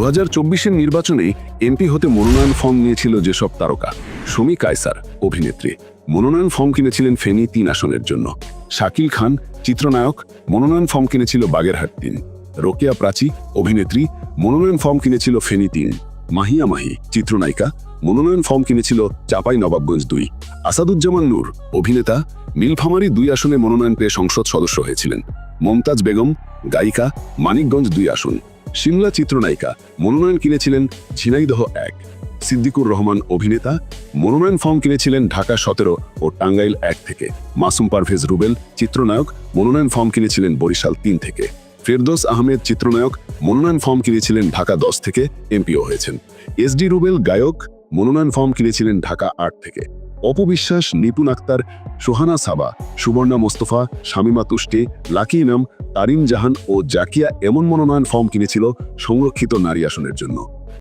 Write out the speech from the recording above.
দু হাজার চব্বিশের নির্বাচনে এমপি হতে মনোনয়ন ফর্ম নিয়েছিল যেসব তারকা। সমী কায়সার, অভিনেত্রী। মনোনয়ন ফর্ম কিনেছিলেন ফেনী তিন আসনের জন্য। শাকিল খান, চিত্রনায়ক, মনোনয়ন ফর্ম কিনেছিল বাগেরহাট তিন। রোকেয়া প্রাচী, অভিনেত্রী, মনোনয়ন ফর্ম কিনেছিল ফেনী তিন। মাহিয়া মাহি, চিত্রনায়িকা, মনোনয়ন ফর্ম কিনেছিল চাপাই নবাবগঞ্জ দুই। আসাদুজ্জামান নূর, অভিনেতা, নীলফামারী দুই আসনে মনোনয়ন পেয়ে সংসদ সদস্য হয়েছিলেন। মমতাজ বেগম, গায়িকা, মানিকগঞ্জ দুই আসন। সিমলা চিত্রনায়িকা মনোনয়ন কিনেছিলেন ঝিনাইদহ এক। সিদ্দিকুর রহমান অভিনেতা মনোনয়ন ফর্ম কিনেছিলেন ঢাকা সতেরো ও টাঙ্গাইল এক থেকে। মাসুম পারভেজ রুবেল চিত্রনায়ক মনোনয়ন ফর্ম কিনেছিলেন বরিশাল তিন থেকে। ফেরদোস আহমেদ চিত্রনায়ক মনোনয়ন ফর্ম কিনেছিলেন ঢাকা দশ থেকে এমপিও হয়েছেন। এস ডি রুবেল গায়ক মনোনয়ন ফর্ম কিনেছিলেন ঢাকা আট থেকে। অপবিশ্বাস নিপুন আক্তার, সোহানা সাবা, সুবর্ণা মোস্তফা, শামিমা তুষ্টি, লাকি ইনাম, তারিম জাহান ও জাকিয়া এমন মনোনয়ন ফর্ম কিনেছিল সংরক্ষিত নারী আসনের জন্য।